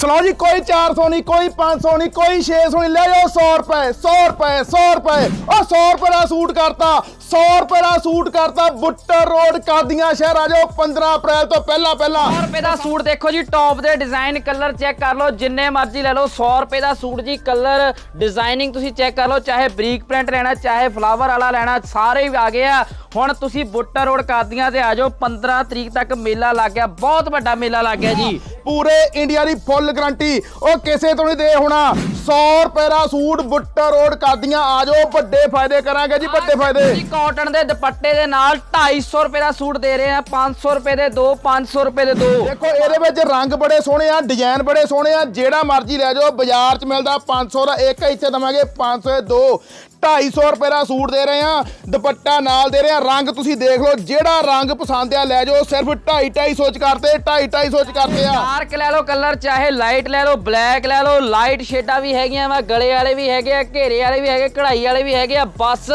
ਸੁਣੋ ਜੀ, ਕੋਈ 400 ਨਹੀਂ, ਕੋਈ 500 ਨਹੀਂ, ਕੋਈ 600 ਨਹੀਂ, ਲੈ ਜਾਓ 100 ਰੁਪਏ 100 ਰੁਪਏ 100 ਰੁਪਏ। ਉਹ 100 ਰੁਪਏ ਦਾ ਸੂਟ ਕਰਤਾ 100 ਰੁਪਏ ਦਾ ਸੂਟ ਕਰਤਾ ਬੁੱਟਰ ਰੋਡ, ਕਾਦੀਆਂ ਸ਼ਹਿਰ, ਆ ਜਾਓ 15 ਅਪ੍ਰੈਲ ਤੋਂ ਪਹਿਲਾਂ ਪਹਿਲਾਂ। 100 ਰੁਪਏ ਦਾ ਸੂਟ ਦੇਖੋ ਜੀ ਟੌਪ ਦੇ ਡਿਜ਼ਾਈਨ ਕਲਰ ਚੈੱਕ ਕਰ ਲਓ, ਜਿੰਨੇ ਮਰਜ਼ੀ ਲੈ ਲਓ 100 ਰੁਪਏ ਦਾ ਸੂਟ ਜੀ ਕਲਰ ਡਿਜ਼ਾਈਨਿੰਗ ਤੁਸੀਂ ਚੈੱਕ ਕਰ ਲਓ, ਚਾਹੇ ਬਰੀਕ ਪ੍ਰਿੰਟ ਲੈਣਾ, ਚਾਹੇ ਫਲਾਵਰ ਵਾਲਾ ਲੈਣਾ, ਸਾਰੇ ਹੀ ਆ ਗਏ ਆ। ਹੁਣ ਤੁਸੀਂ ਬੁੱਟਰ ਰੋਡ, ਕਾਦੀਆਂ ਤੇ ਆ ਜਾਓ 15 ਤਰੀਕ ਤੱਕ ਮੇਲਾ ਲੱਗ ਗਿਆ, ਬਹੁਤ ਵੱਡਾ ਮੇਲਾ ਲੱਗ ਗਿਆ ਜੀ। ਪੂਰੇ ਇੰਡੀਆ ਦੀ ਫੁੱਲ ਗਰੰਟੀ। ਉਹ ਕਿਸੇ ਤੋਂ ਨਹੀਂ ਦੇ ਹੋਣਾ। 100 ਰੁਪਏ ਦਾ ਸੂਟ ਬੁੱਟਰ ਰੋਡ ਕਾਦੀਆਂ ਆ ਜਾਓ ਵੱਡੇ ਫਾਇਦੇ ਕਰਾਂਗੇ ਜੀ ਵੱਡੇ ਫਾਇਦੇ। ਜੀ ਕਾਟਨ ਦੇ ਦੁਪੱਟੇ ਦੇ ਨਾਲ 250 ਰੁਪਏ ਦਾ ਸੂਟ ਦੇ ਰਹੇ ਆ 500 ਰੁਪਏ ਦੇ ਦੋ 500 ਰੁਪਏ ਦੇ ਦੋ। ਦੇਖੋ ਇਹਦੇ ਵਿੱਚ ਰੰਗ ਬੜੇ ਸੋਹਣੇ ਆ ਡਿਜ਼ਾਈਨ ਬੜੇ ਸੋਹਣੇ ਆ। ਜਿਹੜਾ ਮਰਜ਼ੀ ਲੈ ਜਾਓ ਬਾਜ਼ਾਰ 'ਚ ਮਿਲਦਾ 500 ਦਾ ਇੱਕ ਇੱਥੇ ਦਵਾਂਗੇ 500 ਦੇ ਦੋ। 250 ਰੁਪਏ ਦਾ ਸੂਟ ਦੇ ਰਹੇ ਆ ਦੁਪੱਟਾ ਨਾਲ ਦੇ ਰਹੇ ਆ ਰੰਗ ਤੁਸੀਂ ਦੇਖ ਲਓ, ਜਿਹੜਾ ਰੰਗ ਪਸੰਦ ਆ, ਲੈ ਜਾਓ, ਸਿਰਫ 2.5 250 ਚ ਕਰਤੇ 2.5 250 ਚ ਕਰਤੇ ਆ। ਡਾਰਕ ਲੈ ਲਓ ਕਲਰ ਚਾਹੇ ਲਾਈਟ ਲੈ ਲਓ ਬਲੈਕ ਲੈ ਲਓ ਲਾਈਟ ਸ਼ੇਡਾਂ ਵੀ ਹੈਗੀਆਂ ਵਾ, ਗਲੇ ਵਾਲੇ ਵੀ ਹੈਗੇ ਆ, ਘੇਰੇ ਵਾਲੇ ਵੀ ਹੈਗੇ, ਕਢਾਈ ਵਾਲੇ ਵੀ ਹੈਗੇ ਆ, ਬਸ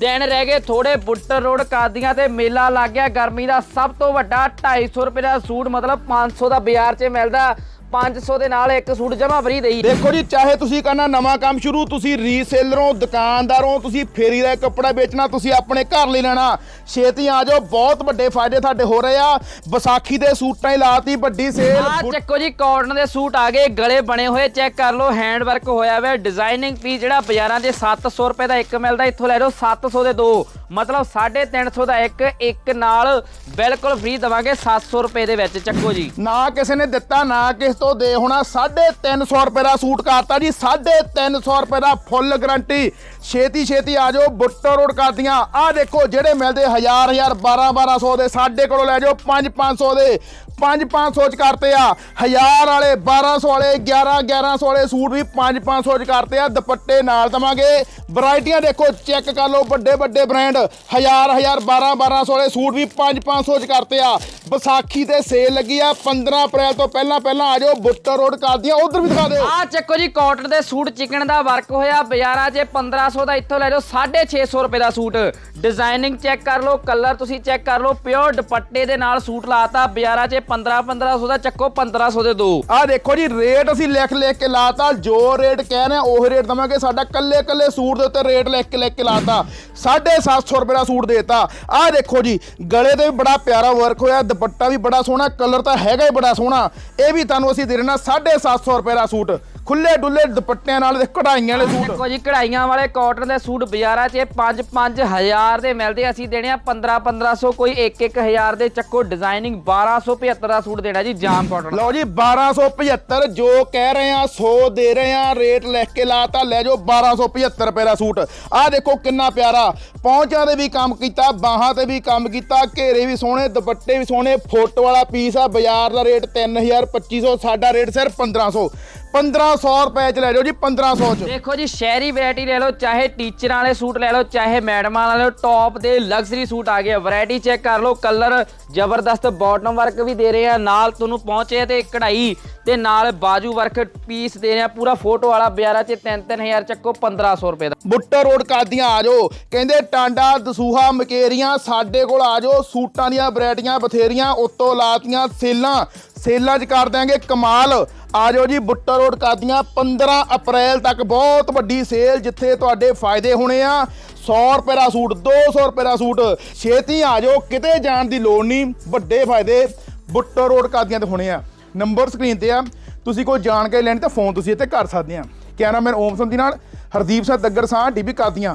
ਦਿਨ ਰਹਿ ਗਏ ਥੋੜੇ ਬੁੱਟਰ ਰੋਡ ਕਾਦੀਆਂ ਤੇ ਮੇਲਾ ਲੱਗ ਗਿਆ। ਗਰਮੀ ਦਾ ਸਭ ਤੋਂ ਵੱਡਾ 250 ਰੁਪਏ ਦਾ ਸੂਟ, ਮਤਲਬ 500 ਦਾ ਬਾਜ਼ਾਰ 'ਚ ਮਿਲਦਾ। 500 ਦੇ ਨਾਲ ਇੱਕ ਸੂਟ ਜਮਾ ਫਰੀ ਦੇਈ। ਦੇਖੋ ਜੀ ਚਾਹੇ ਤੁਸੀਂ ਕਰਨਾ ਨਵਾਂ ਕੰਮ ਸ਼ੁਰੂ ਤੁਸੀਂ ਰੀਸੇਲਰੋਂ ਦੁਕਾਨਦਾਰੋਂ ਤੁਸੀਂ ਫੇਰੀ ਦਾ ਕੱਪੜਾ ਵੇਚਣਾ ਤੁਸੀਂ ਆਪਣੇ ਘਰ ਲਈ ਲੈਣਾ। ਛੇਤੀ ਆ ਜਾਓ ਬਹੁਤ ਵੱਡੇ ਫਾਇਦੇ ਤੁਹਾਡੇ ਹੋ ਰਹੇ ਆ। ਵਿਸਾਖੀ ਦੇ ਸੂਟਾਂ ਹੀ ਲਾਤੀ ਵੱਡੀ ਆ ਸੇਲ ਚੱਕੋ ਜੀ ਕਾਟਨ ਦੇ ਸੂਟ ਆ ਗਏ ਗਲੇ ਬਣੇ ਹੋਏ ਚੈੱਕ ਕਰ ਲਓ ਹੈਂਡ ਵਰਕ ਹੋਇਆ ਹੋਇਆ ਡਿਜ਼ਾਈਨਿੰਗ ਪੀਸ ਜਿਹੜਾ ਬਾਜ਼ਾਰਾਂ 'ਚ 700 ਰੁਪਏ ਦਾ ਇੱਕ ਮਿਲਦਾ ਇੱਥੋਂ ਲੈ ਲਓ 700 ਦੇ ਦੋ। ਮਤਲਬ 350 ਦਾ ਇੱਕ ਇੱਕ ਨਾਲ ਬਿਲਕੁਲ ਫ੍ਰੀ ਦਵਾਂਗੇ 700 ਰੁਪਏ ਦੇ ਵਿੱਚ ਚੱਕੋ ਜੀ। ਨਾ ਕਿਸੇ ਨੇ ਦਿੱਤਾ ਨਾ ਕਿਸ ਤੋਂ ਦੇ ਹੋਣਾ 350 ਰੁਪਏ ਦਾ ਸੂਟ ਕਰਤਾ ਜੀ 350 ਰੁਪਏ ਦਾ ਫੁੱਲ ਗਰੰਟੀ। ਛੇਤੀ ਛੇਤੀ ਆ ਜਾਓ ਬੁੱਟਰ ਰੋਡ ਕਰਦੀਆਂ। ਆ ਦੇਖੋ, ਜਿਹੜੇ ਮਿਲਦੇ 1000 1000 12 1200 ਦੇ, ਸਾਡੇ ਕੋਲੋਂ ਲੈ ਜਾਓ 5 500 ਦੇ। 5 500 ਚ ਕਰਤੇ ਆ। 1000 ਵਾਲੇ 1200 ਵਾਲੇ 11 1100 ਵਾਲੇ ਸੂਟ ਵੀ 5 500 ਚ ਕਰਤੇ ਆ। ਦੁਪੱਟੇ ਨਾਲ ਦਵਾਂਗੇ। ਵੈਰਾਈਟੀਆਂ ਦੇਖੋ, ਚੈੱਕ ਕਰ ਲਓ, ਵੱਡੇ ਵੱਡੇ ਬ੍ਰਾਂਡ। 1000 1000 12 1200 ਵਾਲੇ ਸੂਟ ਵੀ 5 500 ਚ ਕਰਤੇ ਆ। ਵਿਸਾਖੀ ਤੇ ਸੇਲ ਲੱਗੀ ਆ 15 ਅਪ੍ਰੈਲ ਤੋਂ ਪਹਿਲਾਂ ਪਹਿਲਾਂ ਆ ਜਾਓ ਬੁੱਟਰ ਰੋਡ ਕਰਦੀਆਂ ਉਧਰ ਵੀ ਦਿਖਾ ਦਿਓ। ਆ ਚੱਕੋ ਜੀ ਕਾਟਨ ਦੇ ਸੂਟ ਚਿਕਨ ਦਾ ਵਰਕ ਹੋਇਆ ਬਾਜ਼ਾਰਾਂ 'ਚ 1500 ਦਾ ਇੱਥੋਂ ਲੈ ਜਾਓ 650 ਰੁਪਏ ਦਾ ਸੂਟ। ਡਿਜ਼ਾਈਨਿੰਗ ਚੈੱਕ ਕਰ ਲਓ ਕਲਰ ਤੁਸੀਂ ਚੈੱਕ ਕਰ ਲਓ ਪਿਓਰ ਦੁਪੱਟੇ ਦੇ ਨਾਲ ਸੂਟ ਲਾਤਾ ਬਾਜ਼ਾਰਾਂ 'ਚ 15 1500 ਦਾ ਚੱਕੋ 1500 ਦੇ ਦੋ। ਆ ਦੇਖੋ ਜੀ ਰੇਟ ਅਸੀਂ ਲਿਖ ਲਿਖ ਕੇ ਲਾਤਾ ਜੋ ਰੇਟ ਕਹਿ ਰਹੇ ਉਹ ਰੇਟ ਦਵਾਂਗੇ ਸਾਡਾ ਕੱਲੇ ਕੱਲੇ ਸੂਟ ਦੇ ਉੱਤੇ ਰੇਟ ਲਿਖ ਕੇ ਲਿਖ ਕੇ ਲਾਤਾ 750 ਰੁਪਏ ਦਾ ਸੂਟ ਦੇਤਾ। ਆ ਦੇਖੋ ਜੀ ਗਲੇ ਤੇ ਵੀ ਬੜਾ ਪਿਆਰਾ ਵਰਕ ਹੋਇਆ ਦੁਪੱਟਾ ਵੀ ਬੜਾ ਸੋਹਣਾ ਕਲਰ ਤਾਂ ਹੈਗਾ ਹੀ ਬੜਾ ਸੋਹਣਾ। ਇਹ ਵੀ ਤੁਹਾਨੂੰ ਅਸੀਂ ਦੇ ਦੇਣਾ 750 ਰੁਪਏ ਦਾ ਸੂਟ। ਖੁੱਲੇ ਡੁੱਲੇ ਦੁਪੱਟਿਆਂ ਨਾਲ ਤੇ ਕਢਾਈਆਂ ਵਾਲੇ ਸੂਟ। ਦੇਖੋ ਜੀ ਕਢਾਈਆਂ ਵਾਲੇ ਕਾਟਨ ਦੇ ਸੂਟ ਬਾਜ਼ਾਰਾਂ 'ਚ 5 5000 ਦੇ ਮਿਲਦੇ ਅਸੀਂ ਦੇਣੇ ਆ 15 1500 ਕੋਈ 1 1000 ਦੇ ਚੱਕੋ ਡਿਜ਼ਾਈਨਿੰਗ 1275 ਦਾ ਸੂਟ ਦੇਣਾ ਜੀ ਜਾਮ ਕਾਟਨ ਲਓ ਜੀ 1275 ਜੋ ਕਹਿ ਰਹੇ ਆ 100 ਦੇ ਰਹੇ ਆ ਰੇਟ ਲਿਖ ਕੇ ਲਾਤਾ ਲੈ ਜਾਓ 1275 ਰੁਪਏ ਦਾ ਸੂਟ। ਆਹ ਦੇਖੋ ਕਿੰਨਾ ਪਿਆਰਾ ਪੌਂਚਾਂ ਦੇ ਵੀ ਕੰਮ ਕੀਤਾ ਬਾਹਾਂ ਤੇ ਵੀ ਕੰਮ ਕੀਤਾ ਘੇਰੇ ਵੀ ਸੋਹਣੇ ਦੁਪੱਟੇ ਵੀ ਸੋਹਣੇ। ਫੋਟੋ ਵਾਲਾ ਪੀਸ ਆ ਬਾਜ਼ਾਰ ਦਾ ਰੇਟ 3000 2500 ਸਾਡਾ ਰੇਟ ਸਿਰਫ 1500 1500 ਰੁਪਏ ਚ ਲੈ ਜਾਓ ਜੀ 1500 ਚ। ਦੇਖੋ ਜੀ ਸ਼ਹਿਰੀ ਵੈਰਾਈਟੀ ਲੈ ਲਓ ਚਾਹੇ ਟੀਚਰਾਂ ਵਾਲੇ ਸੂਟ ਲੈ ਲਓ ਚਾਹੇ ਮੈਡਮਾਂ ਵਾਲੇ ਟੌਪ ਦੇ ਲਗਜ਼ਰੀ ਸੂਟ ਆ ਗਏ ਵੈਰਾਈਟੀ ਚੈੱਕ ਕਰ ਲਓ ਕਲਰ ਜ਼ਬਰਦਸਤ ਬਾਟਮ ਵਰਕ ਵੀ ਦੇ ਰਹੇ ਆ। ਨਾਲ ਤੁਹਾਨੂੰ ਪਹੁੰਚੇ ਤੇ ਕਢਾਈ ਤੇ ਨਾਲ ਬਾਜੂ ਵਰਕ ਪੀਸ ਦੇ ਰਹੇ ਆ। ਪੂਰਾ ਫੋਟੋ ਵਾਲਾ ਬਾਜ਼ਾਰਾਂ 'ਚ 3-3000 ਚੱਕੋ 1500 ਰੁਪਏ ਦਾ। ਬੁੱਟਰ ਰੋਡ ਕਾਦੀਆਂ ਆ ਜਾਓ। ਕਹਿੰਦੇ ਟਾਂਡਾ ਦਸੂਹਾ ਮਕੇਰੀਆਂ ਸਾਡੇ ਕੋਲ ਆ ਜਾਓ। ਸੂਟਾਂ ਦੀਆਂ ਵੈਰਾਈਟੀਆਂ ਬਥੇਰੀਆਂ ਉੱਤੋਂ ਲਾਤੀਆਂ ਸੇਲਾਂ। ਸੇਲਾਂ 'ਚ ਕਰ ਦਿਆਂਗੇ ਕਮਾਲ। ਆ ਜਾਓ ਜੀ ਬੁੱਟਰ ਰੋਡ ਕਾਦੀਆਂ 15 ਅਪ੍ਰੈਲ ਤੱਕ। ਬਹੁਤ ਵੱਡੀ ਸੇਲ ਜਿੱਥੇ ਤੁਹਾਡੇ ਫਾਇਦੇ ਹੋਣੇ ਆ। 100 ਰੁਪਏ ਦਾ ਸੂਟ 200 ਰੁਪਏ ਦਾ ਸੂਟ। ਛੇਤੀ ਆ ਜਾਓ ਕਿਤੇ ਜਾਣ ਦੀ ਲੋੜ ਨਹੀਂ। ਵੱਡੇ ਫਾਇਦੇ ਬੁੱਟਰ ਰੋਡ ਕਾਦੀਆਂ ਤੇ ਹੋਣੇ ਆ। ਨੰਬਰ ਸਕਰੀਨ ਤੇ ਆ। ਤੁਸੀਂ ਕੋਈ ਜਾਣਕਾਰੀ ਲੈਣੀ ਤਾਂ ਫੋਨ ਤੁਸੀਂ ਇੱਥੇ ਕਰ ਸਕਦੇ ਆ। ਕੈਮਰਾਮੈਨ ਓਮ ਸੰਧੀ ਨਾਲ ਹਰਦੀਪ ਸਿੰਘ ਦੱਗਰ ਸਾਹ ਟੀਵੀ ਕਾਦੀਆਂ